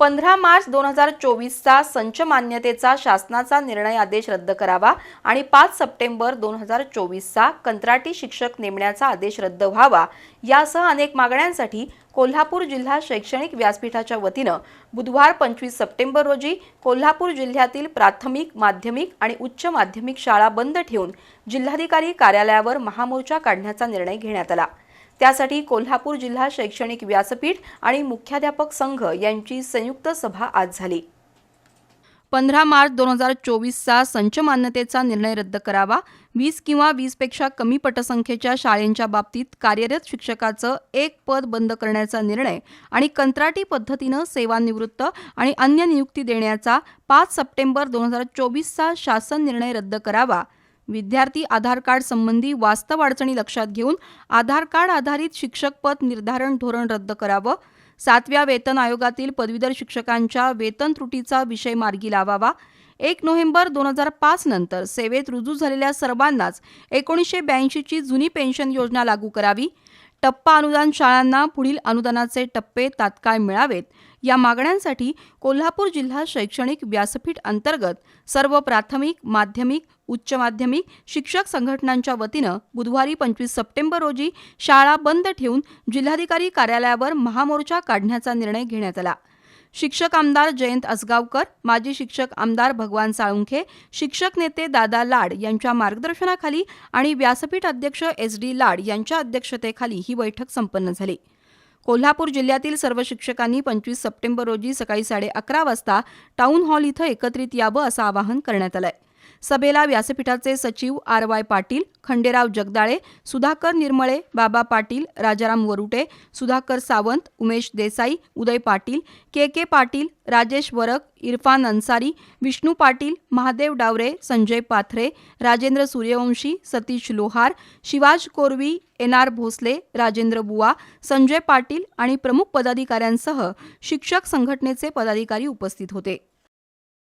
पंधरा मार्च दोन हजार चोवीसचा संच मान्यतेचा शासनाचा निर्णय आदेश रद्द करावा आणि पाच सप्टेंबर दोन हजार चोवीसचा कंत्राटी शिक्षक नेमण्याचा आदेश रद्द व्हावा. यासह अनेक मागण्यांसाठी कोल्हापूर जिल्हा शैक्षणिक व्यासपीठाच्या वतीनं बुधवार पंचवीस सप्टेंबर रोजी कोल्हापूर जिल्ह्यातील प्राथमिक माध्यमिक आणि उच्च माध्यमिक शाळा बंद ठेवून जिल्हाधिकारी कार्यालयावर महामोर्चा काढण्याचा निर्णय घेण्यात आला. त्यासाठी कोल्हापूर जिल्हा शैक्षणिक व्यासपीठ आणि मुख्याध्यापक संघ यांची संयुक्त सभा आज झाली. पंधरा मार्च दोन हजार चोवीसचा संच मान्यतेचा निर्णय रद्द करावा. वीस किंवा वीसपेक्षा कमी पटसंख्येच्या शाळेंच्या बाबतीत कार्यरत शिक्षकाचं एक पद बंद करण्याचा निर्णय आणि कंत्राटी पद्धतीनं सेवानिवृत्त आणि अन्य नियुक्ती देण्याचा पाच सप्टेंबर दोन हजार चोवीसचा शासन निर्णय रद्द करावा. विद्यार्थी आधार कार्ड संबंधी वास्तव अडचणी लक्षात घेऊन आधार कार्ड आधारित शिक्षक पद निर्धारण धोरण रद्द करावं. सातव्या वेतन आयोगातील पदवीधर शिक्षकांच्या वेतन त्रुटीचा विषय मार्गी लावावा. एक नोव्हेंबर दोन हजार पाच नंतर सेवेत रुजू झालेल्या सर्वांनाच एकोणीसशे ब्याऐंशीची जुनी पेन्शन योजना लागू करावी. टप्पा अनुदान शाळांना पुढील अनुदानाचे टप्पे तात्काळ मिळावेत. या मागण्यांसाठी कोल्हापूर जिल्हा शैक्षणिक व्यासपीठ अंतर्गत सर्व प्राथमिक माध्यमिक उच्च माध्यमिक शिक्षक संघटनांच्या वतीनं बुधवारी पंचवीस सप्टेंबर रोजी शाळा बंद ठेवून जिल्हाधिकारी कार्यालयावर महामोर्चा काढण्याचा निर्णय घेण्यात आला. शिक्षक आमदार जयंत असगावकर माजी शिक्षक आमदार भगवान साळुंखे शिक्षक नेते दादा लाड यांच्या मार्गदर्शनाखाली आणि व्यासपीठ अध्यक्ष एस डी लाड यांच्या अध्यक्षतेखाली ही बैठक संपन्न झाली. कोल्हापूर जिल्ह्यातील सर्व शिक्षकांनी पंचवीस सप्टेंबर रोजी सकाळी साडे अकरा वाजता टाऊन हॉल इथं एकत्रित यावं असं आवाहन करण्यात आलंय. सभेला व्यासपीठाचे सचिव आर वाय पाटील खंडेराव जगदाळे सुधाकर निर्मळे बाबा पाटील राजाराम वरुटे सुधाकर सावंत उमेश देसाई उदय पाटील के K Patil Rajesh Varak Irfan Ansari Vishnu Patil Mahadev Daware Sanjay Pathare Rajendra Suryavanshi Satish Lohar Shivaji Korvi N R Bhosale Rajendra Buwa Sanjay Patil आणि प्रमुख पदाधिकाऱ्यांसह शिक्षक संघटनेचे पदाधिकारी उपस्थित होते.